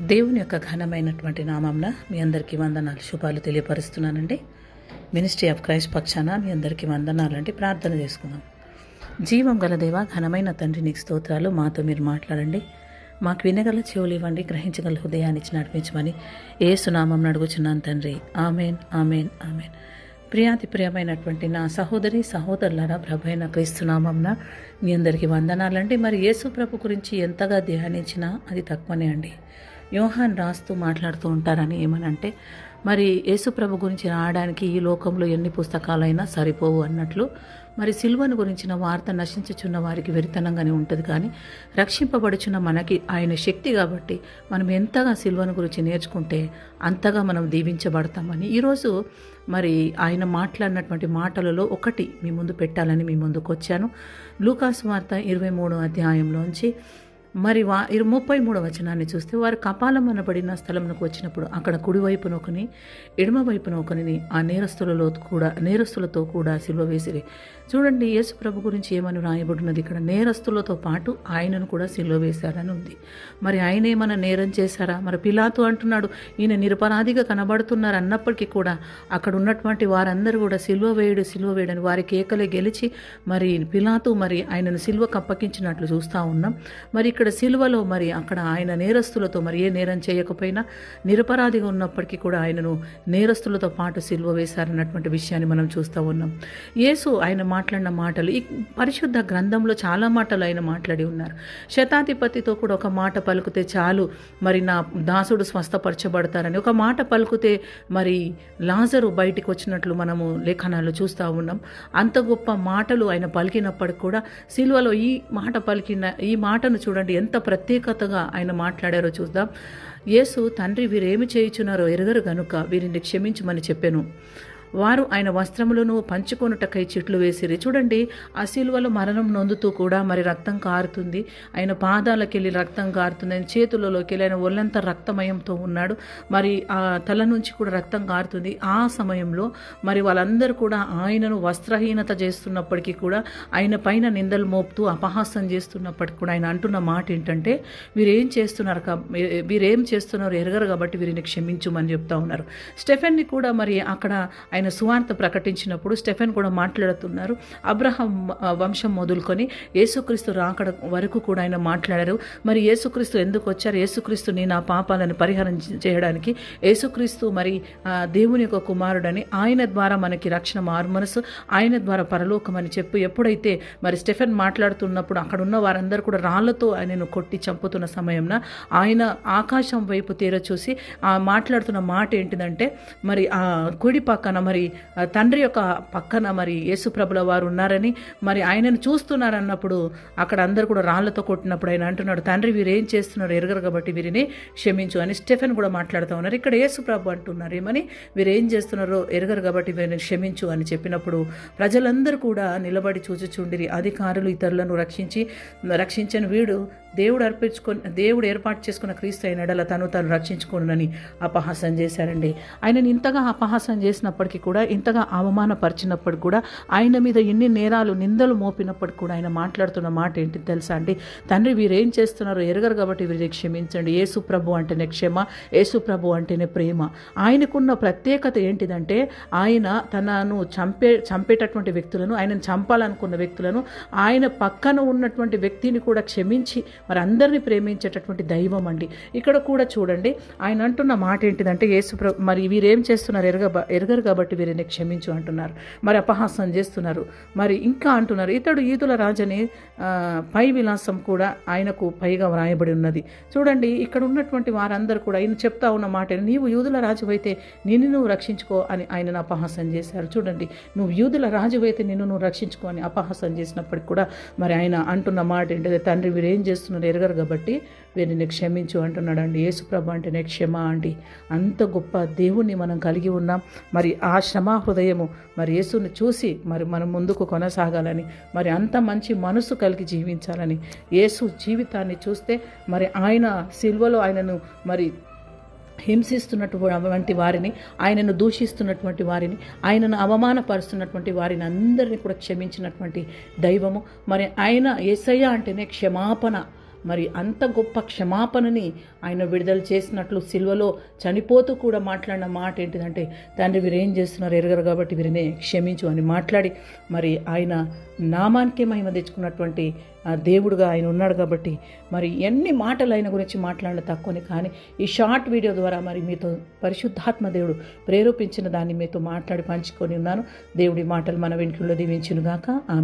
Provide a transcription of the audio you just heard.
దేవుని యొక్క ఘనమైనటువంటి నామంన మీ అందరికీ వందనాలు. శుభాలు తెలియపరుస్తున్నానండి. మినిస్ట్రీ ఆఫ్ క్రైస్ట్ పక్షాన మీ అందరికీ వందనాలంటే ప్రార్థన చేసుకుందాం. జీవం గల దేవ ఘనమైన తండ్రి నీకు స్తోత్రాలు. మాతో మీరు మాట్లాడండి. మాకు వినగల చెవులు ఇవ్వండి. గ్రహించగల హృదయాన్ని ఇచ్చి నడిపించమని ఏ సునామం అడుగుచున్నాను తండ్రి. Amen amen amen. ప్రియాతి ప్రియమైనటువంటి నా సహోదరి సహోదరులారా ప్రభు అయిన క్రీస్తునామంన మీ అందరికీ వందనాలండి. మరి యేసు ప్రభు గురించి ఎంతగా ధ్యానించినా అది తక్కువనే అండి. యోహాన్ రాస్తూ మాట్లాడుతూ ఉంటారని ఏమనంటే మరి యేసుప్రభు గురించి రాయడానికి ఈ లోకంలో ఎన్ని పుస్తకాలైనా సరిపోవు అన్నట్లు మరి సిల్వను గురించిన వార్త నశించుచున్న వారికి వెరితనంగానే ఉంటుంది కానీ రక్షింపబడుచున్న మనకి ఆయన శక్తి కాబట్టి మనం ఎంతగా సిల్వను గురించి నేర్చుకుంటే అంతగా మనం దీవించబడతామని. ఈరోజు మరి ఆయన మాట్లాడినటువంటి మాటలలో ఒకటి మీ ముందు పెట్టాలని మీ ముందుకు వచ్చాను లూకాస్ వార్త ఇరవై మూడో అధ్యాయంలోంచి మరి వా ఇరు ముప్పై మూడవ వచనాన్ని చూస్తే వారు కపాలం అనబడిన స్థలంకు వచ్చినప్పుడు అక్కడ కుడివైపున ఒకని ఎడమవైపున ఒకని ఆ నేరస్తులలో కూడా నేరస్తులతో కూడా సిలువ వేసిరి. చూడండి యేసు ప్రభు గురించి ఏమని రాయబడినది? ఇక్కడ నేరస్తులతో పాటు ఆయనను కూడా సిలువ వేశారని ఉంది. మరి ఆయన ఏమైనా నేరం చేశారా? మరి పిలాతు అంటున్నాడు ఈయన నిరపరాధిగా కనబడుతున్నారు అన్నప్పటికీ కూడా అక్కడ ఉన్నటువంటి వారందరూ కూడా సిల్వ వేయుడు సిలువ వేయడని వారి కేకలే గెలిచి మరి పిలాతు మరి ఆయనను సిల్వకు అప్పగించినట్లు చూస్తూ ఉన్నాం. మరి ఇక్కడ ఇక్కడ సిలువలో మరి అక్కడ ఆయన నేరస్తులతో మరి ఏ నేరం చేయకపోయినా నిరపరాధిగా ఉన్నప్పటికీ కూడా ఆయనను నేరస్తులతో పాటు సిలువ వేశారన్నటువంటి విషయాన్ని మనం చూస్తూ ఉన్నాం. యేసు ఆయన మాట్లాడిన మాటలు ఈ పరిశుద్ధ గ్రంథంలో చాలా మాటలు ఆయన మాట్లాడి ఉన్నారు. శతాధిపతితో కూడా ఒక మాట పలుకుతే చాలు మరి నా దాసుడు స్వస్థపరచబడతారని ఒక మాట పలుకుతే మరి లాజరు బయటికి వచ్చినట్లు మనము లేఖనాలు చూస్తూ ఉన్నాం. అంత గొప్ప మాటలు ఆయన పలికినప్పటికి కూడా శిలువలో ఈ మాట పలికిన ఈ మాటను చూడండి ఎంత ప్రత్యేకతగా ఆయన మాట్లాడారో చూద్దాం. యేసు తండ్రి వీరేమి చేయుచున్నారో ఎరగరు గనుక వీరిని క్షమించమని చెప్పాను. వారు ఆయన వస్త్రములను పంచుకొనుటకై చెట్లు వేసిరి. చూడండి ఆ శిలువలో మరణం నొందుతూ కూడా మరి రక్తం కారుతుంది. ఆయన పాదాలకెళ్ళి రక్తం కారుతుంది. ఆయన చేతులలోకి వెళ్ళి ఆయన ఒళ్ళంతా రక్తమయంతో ఉన్నాడు. మరి ఆ తల నుంచి కూడా రక్తం కారుతుంది. ఆ సమయంలో మరి వాళ్ళందరూ కూడా ఆయనను వస్త్రహీనత చేస్తున్నప్పటికీ కూడా ఆయన పైన నిందలు మోపుతూ అపహాసం చేస్తున్నప్పటికీ కూడా ఆయన అంటున్న మాట ఏంటంటే వీరేం చేస్తున్నారు వీరేం చేస్తున్నారు ఎరగరు కాబట్టి వీరిని క్షమించుమని చెప్తా ఉన్నారు. స్టెఫెన్ని కూడా మరి అక్కడ ఆయన సువార్త ప్రకటించినప్పుడు స్టెఫెన్ కూడా మాట్లాడుతున్నారు. అబ్రహం వంశం మొదలుకొని యేసుక్రీస్తు రాకడ వరకు కూడా ఆయన మాట్లాడారు. మరి యేసుక్రీస్తు ఎందుకు వచ్చారు? యేసుక్రీస్తుని నా పాపాలను పరిహారం చేయడానికి యేసుక్రీస్తు మరి దేవుని యొక్క కుమారుడని ఆయన ద్వారా మనకి రక్షణ మారుమనసు ఆయన ద్వారా పరలోకం అని చెప్పి ఎప్పుడైతే మరి స్టెఫెన్ మాట్లాడుతున్నప్పుడు అక్కడ ఉన్న వారందరూ కూడా రాళ్ళతో ఆయనను కొట్టి చంపుతున్న సమయంన ఆయన ఆకాశం వైపు తీర చూసి ఆ మాట్లాడుతున్న మాట ఏంటిదంటే మరి ఆ కుడి పక్కన మరి మరి తండ్రి యొక్క పక్కన మరి యేసుప్రభుల వారు ఉన్నారని మరి ఆయనను చూస్తున్నారన్నప్పుడు అక్కడ అందరు కూడా రాళ్ళతో కొట్టినప్పుడు ఆయన అంటున్నాడు తండ్రి వీరు ఏం చేస్తున్నారు? ఎరగరు కాబట్టి వీరిని క్షమించు అని స్టెఫెన్ కూడా మాట్లాడుతూ ఉన్నారు. ఇక్కడ యేసుప్రభు అంటున్నారు ఏమని? వీరు ఏం చేస్తున్నారో? ఎరగరు కాబట్టి వీరిని క్షమించు అని చెప్పినప్పుడు ప్రజలందరూ కూడా నిలబడి చూచుచుండిరి అధికారులు ఇతరులను రక్షించి రక్షించని వీడు దేవుడు అర్పించుకొని దేవుడు ఏర్పాటు చేసుకున్న క్రీస్తు అయిన ఎడల తను తను రక్షించుకోనని అపహాసం చేశారండి. ఆయనని ఇంతగా అపహాసం చేసినప్పటికీ కూడా ఇంతగా అవమానపరిచినప్పటికి కూడా ఆయన మీద ఎన్ని నేరాలు నిందలు మోపినప్పటికి కూడా ఆయన మాట్లాడుతున్న మాట ఏంటి తెలుసా అండి? తండ్రి వీరేం చేస్తున్నారో ఎరగరు కాబట్టి వీరిని క్షమించండి. యేసు ప్రభు అంటేనే క్షమ యేసు ప్రభు అంటేనే ప్రేమ. ఆయనకున్న ప్రత్యేకత ఏంటిదంటే ఆయన తనను చంపే చంపేటటువంటి వ్యక్తులను ఆయనను చంపాలనుకున్న వ్యక్తులను ఆయన పక్కన ఉన్నటువంటి వ్యక్తిని కూడా క్షమించి మరి అందరినీ ప్రేమించేటటువంటి దైవం అండి. ఇక్కడ కూడా చూడండి ఆయన అంటున్న మాట ఏంటిదంటే యేసు మరి వీరేం చేస్తున్నారు? ఎరగ ఎరగరు కాబట్టి వీరిని క్షమించు అంటున్నారు. మరి అపహాసం చేస్తున్నారు. మరి ఇంకా అంటున్నారు ఇతడు ఈదుల రాజని పై విలాసం కూడా ఆయనకు పైగా వ్రాయబడి ఉన్నది. చూడండి ఇక్కడ ఉన్నటువంటి వారందరూ కూడా ఆయన చెప్తా ఉన్న మాట నీవు యూదుల రాజు అయితే నిన్ను నువ్వు రక్షించుకో అని ఆయనను అపహాసం చేశారు. చూడండి నువ్వు యూదుల రాజు అయితే నిన్ను నువ్వు రక్షించుకో అని అపహాసం చేసినప్పటికి కూడా మరి ఆయన అంటున్న మాట ఏంటంటే తండ్రి వీరేం చేస్తున్నారు? చేస్తున్నారు ఎరగరు కాబట్టి వీరిని క్షమించు అంటున్నాడు అండి యేసుప్రభ అంటేనే క్షమ అండి. అంత గొప్ప దేవుణ్ణి మనం కలిగి ఉన్నాం. మరి ఆ క్షమా హృదయము మరి యేసుని చూసి మరి మనం ముందుకు కొనసాగాలని మరి అంత మంచి మనసు కలిగి జీవించాలని యేసు జీవితాన్ని చూస్తే మరి ఆయన సిల్వలో ఆయనను మరి హింసిస్తున్నటువంటి వారిని ఆయనను దూషిస్తున్నటువంటి వారిని ఆయనను అవమానపరుస్తున్నటువంటి వారిని అందరినీ కూడా క్షమించినటువంటి దైవము. మరి ఆయన ఏసయ్య అంటేనే క్షమాపణ. మరి అంత గొప్ప క్షమాపణని ఆయన విడుదల చేసినట్లు సిల్వలో చనిపోతూ కూడా మాట్లాడిన మాట ఏంటిదంటే తండ్రి వీరు ఏం చేస్తున్నారు? ఎరగరు కాబట్టి వీరినే క్షమించు అని మాట్లాడి మరి ఆయన నామానికే మహిమ తెచ్చుకున్నటువంటి దేవుడుగా ఆయన ఉన్నాడు కాబట్టి మరి ఎన్ని మాటలు ఆయన గురించి మాట్లాడిన తక్కువని. కానీ ఈ షార్ట్ వీడియో ద్వారా మరి మీతో పరిశుద్ధాత్మ దేవుడు ప్రేరేపించిన దాన్ని మీతో మాట్లాడి పంచుకొని ఉన్నాను. దేవుడి మాటలు మన వెనుకల్లో దీవించునుగాక. ఆమె